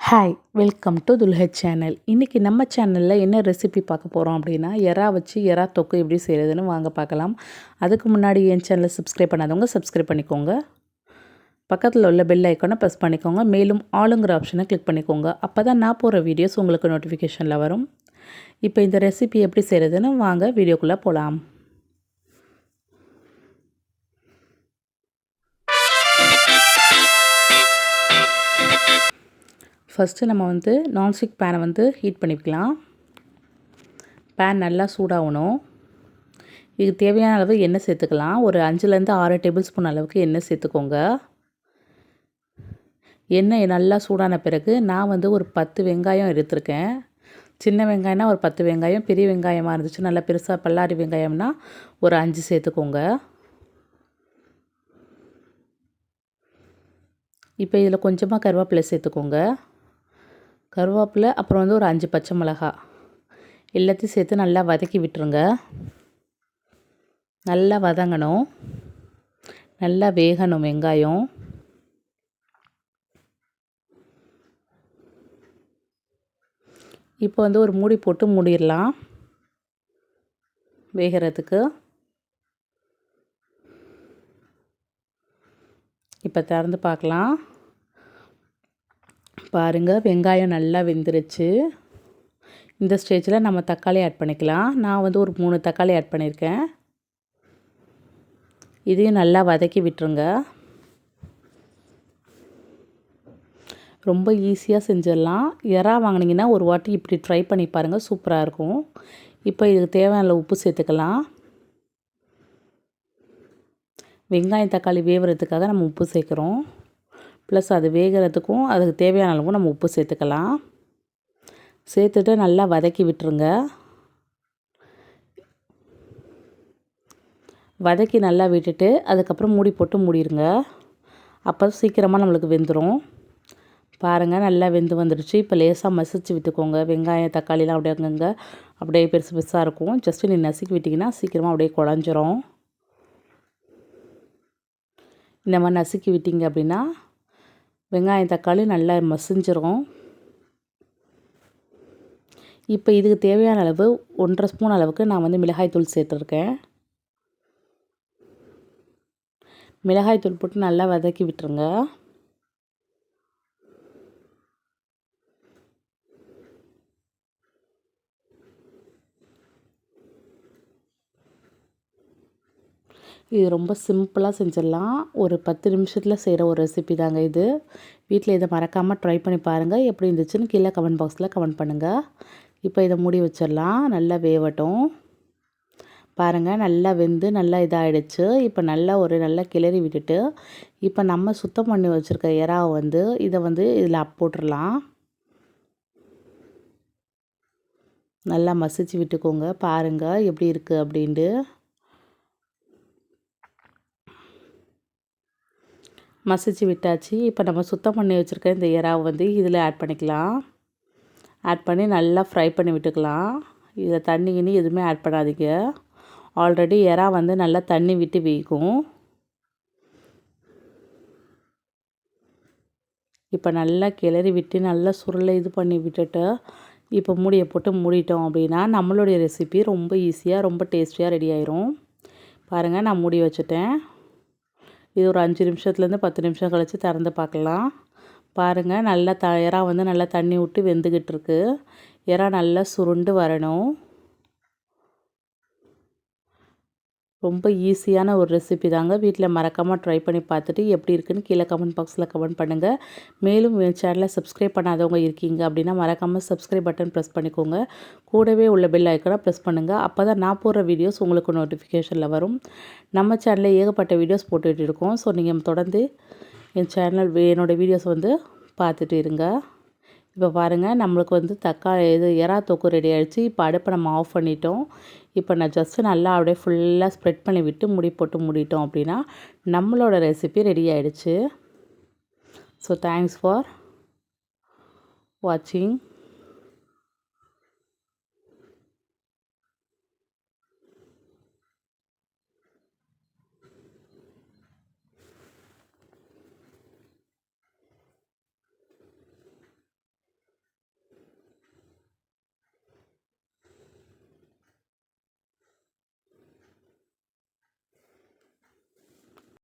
Hi welcome to துல்ஹெட் channel இன்றைக்கி நம்ம சேனலில் என்ன ரெசிபி பார்க்க போகிறோம் அப்படின்னா எறா வச்சு எறா தொக்கு எப்படி செய்கிறதுன்னு வாங்க பார்க்கலாம். அதுக்கு முன்னாடி என் சேனலை சப்ஸ்கிரைப் பண்ணாதவங்க சப்ஸ்கிரைப் பண்ணிக்கோங்க. பக்கத்தில் உள்ள பெல் ஐக்கானை ப்ரெஸ் பண்ணிக்கோங்க. மேலும் ஆளுங்கிற ஆப்ஷனை கிளிக் பண்ணிக்கோங்க. அப்போ தான் நான் போகிற வீடியோஸ் உங்களுக்கு நோட்டிஃபிகேஷனில் வரும். இப்போ இந்த ரெசிபி எப்படி செய்கிறதுன்னு வாங்க வீடியோக்குள்ளே போகலாம் ஃபஸ்ட்டு நம்ம வந்து நான்ஸ்டிக் பேனை வந்து ஹீட் பண்ணிக்கலாம். பேன் நல்லா சூடாகணும். இதுக்கு தேவையான அளவு எண்ணெய் சேர்த்துக்கலாம். ஒரு அஞ்சுலேருந்து ஆறு டேபிள் ஸ்பூன் அளவுக்கு எண்ணெய் சேர்த்துக்கோங்க. எண்ணெய் நல்லா சூடான பிறகு நான் வந்து ஒரு பத்து வெங்காயம் எடுத்திருக்கேன். சின்ன வெங்காயம்னா ஒரு பத்து வெங்காயம் பெரிய வெங்காயமாக இருந்துச்சு நல்லா பெருசாக பல்லாரி வெங்காயம்னா ஒரு அஞ்சு சேர்த்துக்கோங்க. இப்போ இதில் கொஞ்சமாக கருவேப்பிலை சேர்த்துக்கோங்க. கருவேப்பிலை அப்புறம் வந்து ஒரு அஞ்சு பச்சை மிளகா. எல்லாத்தையும் சேர்த்து நல்லா வதக்கி விட்டுருங்க. நல்லா வதங்கணும். நல்லா வேகணும் வெங்காயம். இப்போ வந்து ஒரு மூடி போட்டு மூடிடலாம். வேகிறதுக்கு. இப்போ திறந்து பார்க்கலாம். பாருங்கள் வெங்காயம் நல்லா வெந்துருச்சு. இந்த ஸ்டேஜில் நம்ம தக்காளி ஆட் பண்ணிக்கலாம். நான் வந்து ஒரு மூணு தக்காளி ஆட் பண்ணியிருக்கேன் இதையும் நல்லா வதக்கி விட்டுருங்க. ரொம்ப ஈஸியாக செஞ்சிடலாம். இறா வாங்கினீங்கன்னா ஒரு வாட்டி இப்படி ட்ரை பண்ணி பாருங்கள் சூப்பராக இருக்கும். இப்போ இதுக்கு தேவையான உப்பு சேர்த்துக்கலாம். வெங்காயம் தக்காளி வேவுறதுக்காக நம்ம உப்பு சேர்க்குறோம். ப்ளஸ் அது வேகிறதுக்கும் அதுக்கு தேவையான அளவுக்கு நம்ம உப்பு சேர்த்துக்கலாம். சேர்த்துட்டு நல்லா வதக்கி விட்டுருங்க. வதக்கி நல்லா விட்டுட்டு அதுக்கப்புறம் மூடி போட்டு மூடிடுங்க அப்போ சீக்கிரமாக நம்மளுக்கு வெந்துடும் பாருங்கள் நல்லா வெந்து வந்துடுச்சு. இப்போ லேசாக மசிச்சு விட்டுக்கோங்க. வெங்காயம் தக்காளிலாம் அப்படியே அங்கங்கே அப்படியே பெருசு பெருசாக இருக்கும். ஜஸ்ட்டு நீ நசுக்கி விட்டிங்கன்னா சீக்கிரமாக அப்படியே குழஞ்சிரும். இந்த மாதிரி நசுக்கி விட்டிங்க அப்படின்னா வெங்காயம் தக்காளி நல்லா மசிஞ்சிரும். இப்போ இதுக்கு தேவையான அளவு ஒன்றரை ஸ்பூன் அளவுக்கு நான் வந்து மிளகாய்த்தூள் சேர்த்துருக்கேன். மிளகாய்த்தூள் போட்டு நல்லா வதக்கி விட்டுருங்க. இது ரொம்ப சிம்பிளாக செஞ்சிடலாம். ஒரு பத்து நிமிஷத்தில் செய்கிற ஒரு ரெசிபி தாங்க இது. வீட்டில் இதை மறக்காமல் ட்ரை பண்ணி பாருங்கள் எப்படி இருந்துச்சுன்னு கீழே கமெண்ட் பாக்ஸில் கமெண்ட் பண்ணுங்கள் இப்போ இதை மூடி வச்சிடலாம். நல்லா வேவட்டும். பாருங்கள் நல்லா வெந்து நல்லா இதாகிடுச்சு இப்போ நல்லா ஒரு நல்லா கிளறி விட்டுட்டு இப்போ நம்ம சுத்தம் பண்ணி வச்சுருக்க இறாவை வந்து இதை வந்து இதில் போட்டுடலாம். நல்லா மசிச்சு விட்டுக்கோங்க. பாருங்கள் எப்படி இருக்குது அப்படின்ட்டு. மசிச்சு விட்டாச்சு. இப்போ நம்ம சுத்தம் பண்ணி வச்சுருக்க இந்த இறாவை வந்து இதில் ஆட் பண்ணிக்கலாம். ஆட் பண்ணி நல்லா ஃப்ரை பண்ணி விட்டுக்கலாம். இதில் தண்ணி கிண்ணி எதுவுமே ஆட் பண்ணாதீங்க. ஆல்ரெடி இறா வந்து நல்லா தண்ணி விட்டு வீக்கும் இப்போ நல்லா கிளறி விட்டு நல்லா சுருளை இது பண்ணி விட்டுட்டு இப்போ மூடியை போட்டு மூடிட்டோம் அப்படின்னா நம்மளுடைய ரெசிபி ரொம்ப ஈஸியாக ரொம்ப டேஸ்டியாக ரெடி ஆயிரும். பாருங்கள் நான் மூடி வச்சுட்டேன். இது ஒரு அஞ்சு நிமிஷத்துலேருந்து பத்து நிமிஷம் கழித்து திறந்து பார்க்கலாம். பாருங்கள் நல்லா த இறா வந்து நல்லா தண்ணி விட்டு வெந்துக்கிட்டு இருக்கு. இறா நல்லா சுருண்டு வரணும். ரொம்ப ஈஸியான ஒரு ரெசிபி தாங்க. வீட்டில் மறக்காமல் ட்ரை பண்ணி பார்த்துட்டு எப்படி இருக்குன்னு கீழே கமெண்ட் பாக்ஸில் கமெண்ட் பண்ணுங்கள் மேலும் என் சேனலை சப்ஸ்கிரைப் பண்ணாதவங்க இருக்கீங்க அப்படின்னா மறக்காமல் சப்ஸ்கிரைப் பட்டன் ப்ரெஸ் பண்ணிக்கோங்க. கூடவே உள்ள பெல் ஐக்கனை ப்ரெஸ் பண்ணுங்கள் அப்போ தான் நான் போடுற வீடியோஸ் உங்களுக்கு நோட்டிஃபிகேஷனில் வரும். நம்ம சேனலில் ஏகப்பட்ட வீடியோஸ் போட்டுகிட்டு இருக்கோம். ஸோ நீங்கள் தொடர்ந்து என் சேனல் என்னோடய வீடியோஸ் வந்து பார்த்துட்டு இருங்க. இப்போ பாருங்கள் நம்மளுக்கு வந்து தக்காளி இது எறா தொக்கு ரெடி ஆகிடுச்சு இப்போ அடுப்பை நம்ம ஆஃப் பண்ணிட்டோம். இப்போ நான் ஜஸ்ட்டு நல்லா அப்படியே ஃபுல்லாக ஸ்ப்ரெட் பண்ணி விட்டு முடி போட்டு மூடிட்டோம் அப்படின்னா நம்மளோட ரெசிபி ரெடி ஆகிடுச்சு ஸோ தேங்க்ஸ் ஃபார் வாட்சிங்